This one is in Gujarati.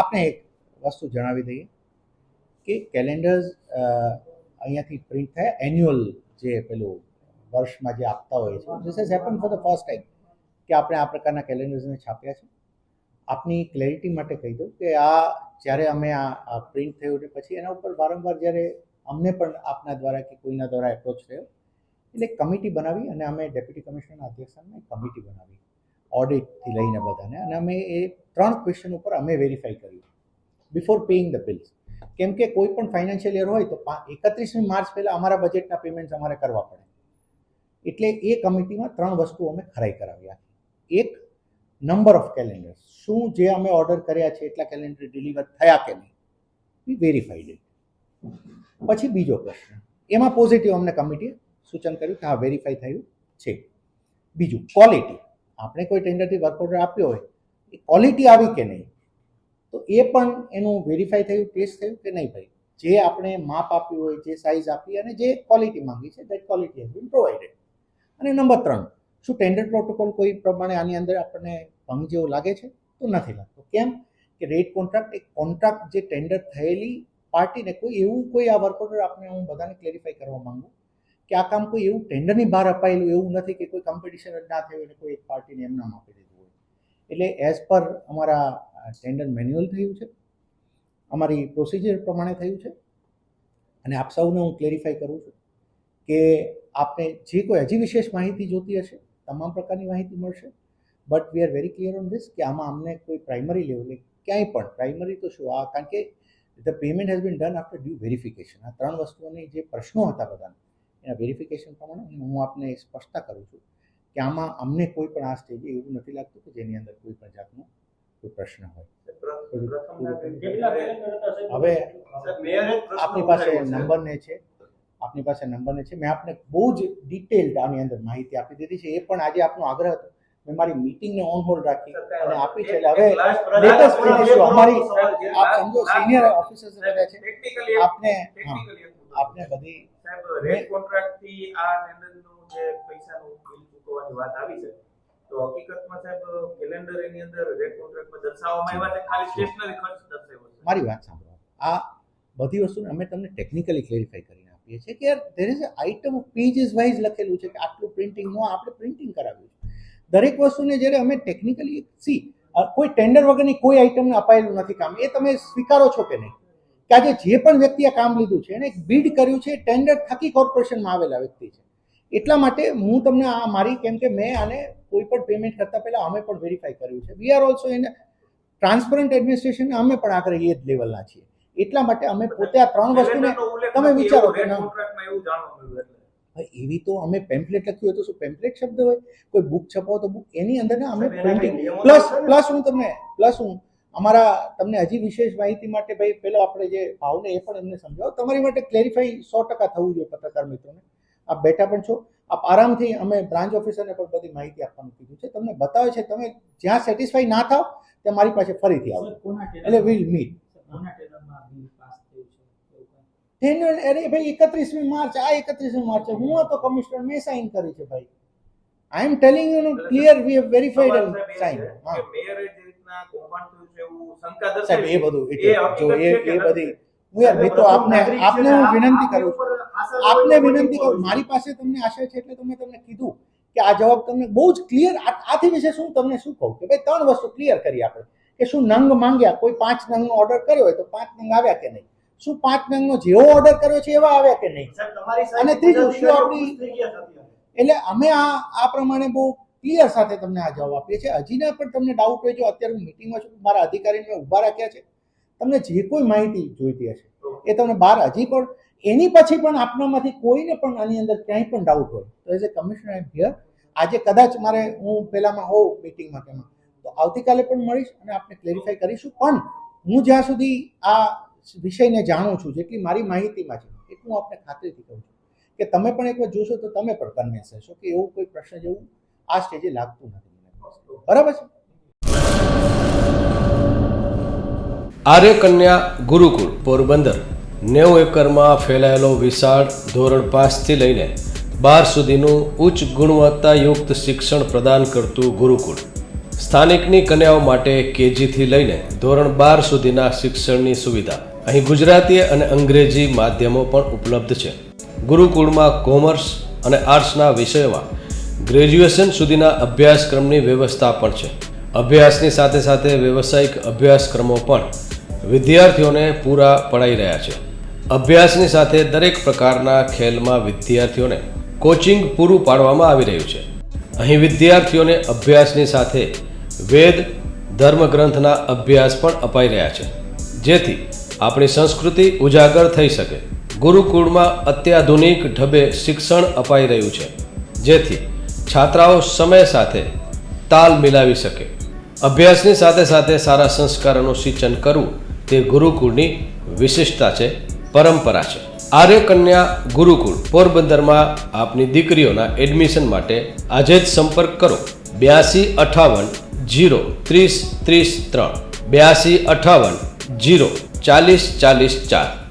આપને એક વસ્તુ જણાવી દઈએ કે કેલેન્ડર્સ અહીંયાથી પ્રિન્ટ થયા એન્યુઅલ જે પેલું વર્ષમાં જે આપતા હોય છે. This has happen for the first time કે આપણે આ પ્રકારના કેલેન્ડર્સને છાપ્યા છે. આપની ક્લેરિટી માટે કહી દઉં કે આ જ્યારે અમે આ પ્રિન્ટ થયું ને પછી એના ઉપર વારંવાર જ્યારે અમને પણ આપના દ્વારા કે કોઈના દ્વારા એપ્રોચ થયો, એટલે કમિટી બનાવી અને અમે ડેપ્યુટી કમિશનરના અધ્યક્ષને કમિટી બનાવી. ઓડિટથી લઈને બધાને. અને અમે એ ત્રણ ક્વેશ્ચન ઉપર અમે વેરીફાઈ કર્યું. બિફોર પેઇંગ ધ બિલ્સ કેમ કે કોઈ પણ ફાઇનાન્શિયલ યર હોય તો એકત્રીસમી માર્ચ પહેલાં અમારા બજેટના પેમેન્ટ અમારે કરવા પડે. એટલે એ કમિટીમાં ત્રણ વસ્તુ અમે ખરાઈ કરાવ્યા એક નંબર ઓફ કેલેન્ડર શું જે અમે ઓર્ડર કર્યા છે, એટલા કેલેન્ડર ડિલિવર થયા કે નહીં વેરીફાઈડ ઇટ પછી બીજો પ્રશ્ન. એમાં પોઝિટિવ અમને કમિટીએ સૂચન કર્યું કે હા વેરીફાઈ થયું છે. બીજું ક્વોલિટી આપણે કોઈ ટેન્ડરથી વર્ક ઓર્ડર આપ્યો હોય, એ ક્વોલિટી આવી કે નહીં? તો એ પણ એનું વેરીફાઈ થયું ટેસ્ટ થયું કે નહીં ભાઈ? જે આપણે માપ આપ્યું હોય, જે સાઇઝ આપી અને જે ક્વોલિટી માંગી છે that quality has been provided અને નંબર ત્રણ, શું ટેન્ડર પ્રોટોકોલ કોઈ પ્રમાણે આની અંદર આપણને ભંગ જેવો લાગે છે? તો નથી લાગતો. કેમ? કે રેટ કોન્ટ્રાક્ટ એક કોન્ટ્રાક્ટ જે ટેન્ડર થયેલી પાર્ટીને કોઈ એવું કોઈ આ વર્ક ઓર્ડર આપણે હું બધાને ક્લેરિફાઈ કરવા માંગુ કે આ કામ કોઈ એવું ટેન્ડરની બહાર અપાયેલું એવું નથી કે કોઈ કોમ્પિટિશન જ ના થયું અને કોઈ એક પાર્ટીને એમ નામ આપી દીધું હોય. એટલે એઝ પર અમારા ટેન્ડર મેન્યુઅલ થયું છે. અમારી પ્રોસિજર પ્રમાણે થયું છે. અને આપ સૌને હું ક્લેરિફાય કરું છું કે આપને જે કોઈ હજી વિશેષ માહિતી જોતી હશે, તમામ પ્રકારની માહિતી મળશે. But we are very clear on this કે આમાં અમને કોઈ પ્રાઇમરી લેવલે ક્યાંય પણ પ્રાઇમરી તો શું? આ કારણ કે the payment has been done after due verification આ ત્રણ વસ્તુઓની જે પ્રશ્નો હતા બધાના એના વેરિફિકેશન પ્રમાણે હું આપને સ્પષ્ટતા કરું છું કે આમાં અમને કોઈ પણ આ સ્ટેજે એવું નથી લાગતું કે જેની અંદર કોઈ પણ જાતનો કોઈ પ્રશ્ન હોય. હવે આપની પાસે નંબર ને છે આપની પાસે નંબર ને છે. મેં આપને બહુ જ ડિટેલ્ડ આની અંદર માહિતી આપી દીધી છે. એ પણ આજે આપનો આગ્રહ હતો. મેં મારી મીટિંગને ઓન હોલ્ડ રાખી અને આપી છે એટલે હવે લેટેસ્ટ અમારી આપ સમજો સિનિયર ઓફિસર્સ રહ્યા છે. આપને આપને બધી સાહેબ રેટ કોન્ટ્રાક્ટથી આ ટેન્ડરનું જે પૈસાનું બિલ ચૂકવવાની વાત આવી છે તો હકીકતમાં સાહેબ કેલેન્ડર એની અંદર રેટ કોન્ટ્રાક્ટમાં દર્શાવવામાં આવ્યા છે ખાલી સ્ટેશનરી ખર્ચ દર્શાવ્યો છે. મારી વાત સાંભળો. આ બધી વસ્તુને અમે તમને ટેકનિકલી ક્લેરિફાઈ કરીને આપીએ છીએ કે યાર there is item pages wise લખેલું છે કે આટલું પ્રિન્ટિંગ નો આપણે પ્રિન્ટિંગ કરાવ્યું છે. દરેક વસ્તુને જ્યારે અમે ટેકનિકલી સી કોઈ ટેન્ડર વગરની કોઈ આઇટમને અપાયેલું નથી કામ. એ તમે સ્વીકારો છો કે નહીં? કે આજે જે પણ વ્યક્તિએ કામ લીધું છે એને એક બીડ કર્યું છે ટેન્ડર થકી કોર્પોરેશનમાં આવેલા વ્યક્તિ છે. એટલા માટે હું તમને આ મારી કેમ કે મેં આને કોઈ પણ પેમેન્ટ કરતા પહેલા અમે પણ વેરીફાઈ કર્યું છે. We are also in transparent administration અમે પણ આગળ એ જ લેવલના છીએ. એટલા માટે અમે પોતે આ ત્રણ વસ્તુને તમે વિચારો કે એવું તો અમે પેમ્પલેટ લખ્યું હોય તો શું પેમ્પલેટ શબ્દ હોય? કોઈ બુક છપાવો તો બુક એની અંદર ને અમે પ્રિન્ટિંગ પ્લસ? પ્લસ હું તમને પ્લસ હું અમારા તમને હજી વિશેષ માહિતી માટે ભાઈ પેલો આપણે જે ભાવને એ પણ એમને સમજાવો. તમારી માટે ક્લેરિફાઈ સો ટકા થવું જોઈએ પત્રકાર મિત્રોને. આપ બેઠા પણ છો. આપ આરામથી અમે બ્રાન્ચ ઓફિસરને પણ બધી માહિતી આપવાનું કીધું છે. તમને બતાવે છે તમે જ્યાં સેટિસ્ફાઈ ના થાવ ત્યાં મારી પાસે ફરીથી આવો. એટલે વિલ મીટ ટેન્યુઅલ અરે ભાઈ એકત્રીસમી માર્ચ આ એકત્રીસમી માર્ચ હું હતો કમિશનર મેં સાઇન કરી છે ભાઈ. I am telling you clear we have verified and sign મેયરે જે કૌભાંડ થયું છે એવું શંકા દર્શાવી એ બધું એ એટલે હકીકત જો એ એ બધી હું યાર મિત્રો આપને આપને હું વિનંતી કરું છું. આપને વિનંતી કરું મારી પાસે તમને આશય છે એટલે તમે તમને કીધું કે આ જવાબ તમને બહુ જ ક્લિયર આથી વિશે શું તમને શું કહું કે ભાઈ ત્રણ વસ્તુ ક્લિયર કરી આપણે કે શું નંગ માંગ્યા કોઈ પાંચ નંગનો ઓર્ડર કર્યો હોય તો પાંચ નંગ આવ્યા કે નહીં? શું પાંચ નંગનો જેવો ઓર્ડર કર્યો છે એવા આવ્યા કે નહીં? અને ત્રીજું શું આપણી એટલે અમે આ આ પ્રમાણે બહુ ક્લિયર સાથે તમને આ જવાબ આપીએ છીએ. હજીના પણ તમને ડાઉટ હોય જો અત્યારે હું મિટિંગમાં છું મારા અધિકારીને ઊભા રાખ્યા છે. તમને જે કોઈ માહિતી જોઈતી હશે, એ તમને બહાર હજી પણ, એની પછી પણ આપનામાંથી કોઈને પણ આની અંદર ક્યાંય પણ ડાઉટ હોય. તો as a commissioner am here આજે કદાચ મારે હું પહેલામાં હોઉં મિટિંગમાં તેમાં. તો આવતીકાલે પણ મળીશ અને આપણે ક્લેરિફાઈ કરીશું. પણ હું જ્યાં સુધી આ વિષયને જાણું છું, જેટલી મારી માહિતીમાં છે, એટલું હું આપણે ખાતરીથી કહું છું કે તમે પણ એકવાર જોશો તો તમે પણ કન્વિન્સ થશો કે એવું કોઈ પ્રશ્ન જેવું આ સ્ટેજે લાગતું નથી બરાબર છે? આર્ય કન્યા ગુરુકુળ, પોરબંદર. નેવું એકરમાં ફેલાયેલો વિશાળ ધોરણ પાંચથી લઈને બાર સુધીનું ઉચ્ચ ગુણવત્તાયુક્ત શિક્ષણ પ્રદાન કરતું ગુરુકુળ. સ્થાનિકની કન્યાઓ માટે કેજીથી લઈને ધોરણ બાર સુધીના શિક્ષણની સુવિધા. અહીં ગુજરાતી અને અંગ્રેજી માધ્યમો પણ ઉપલબ્ધ છે. ગુરુકુળમાં કોમર્સ અને આર્ટ્સના વિષયોમાં ગ્રેજ્યુએશન સુધીના અભ્યાસક્રમની વ્યવસ્થા પણ છે. અભ્યાસની સાથે સાથે વ્યવસાયિક અભ્યાસક્રમો પણ વિદ્યાર્થીઓને પૂરા પડાઈ રહ્યા છે. અભ્યાસની સાથે દરેક પ્રકારના ખેલમાં વિદ્યાર્થીઓને કોચિંગ પૂરું પાડવામાં આવી રહ્યું છે. અહીં વિદ્યાર્થીઓને અભ્યાસની સાથે વેદ, ધર્મગ્રંથના અભ્યાસ પણ અપાઈ રહ્યા છે. જેથી આપણી સંસ્કૃતિ ઉજાગર થઈ શકે. ગુરુકુળમાં અત્યાધુનિક ઢબે શિક્ષણ અપાઈ રહ્યું છે. જેથી છાત્રાઓ સમય સાથે તાલ મિલાવી શકે. અભ્યાસની સાથે સાથે સારા સંસ્કારોનું સિંચન કરવું તે ગુરુકુળની વિશિષ્ટતા છે, પરંપરા છે. આર્યકન્યા ગુરુકુળ, પોરબંદરમાં આપની દીકરીઓના એડમિશન માટે આજે જ સંપર્ક કરો. બ્યાસી અઠાવન જીરો ત્રીસ ત્રીસ ત્રણ. બ્યાસી અઠાવન જીરો ચાલીસ ચાલીસ ચાર.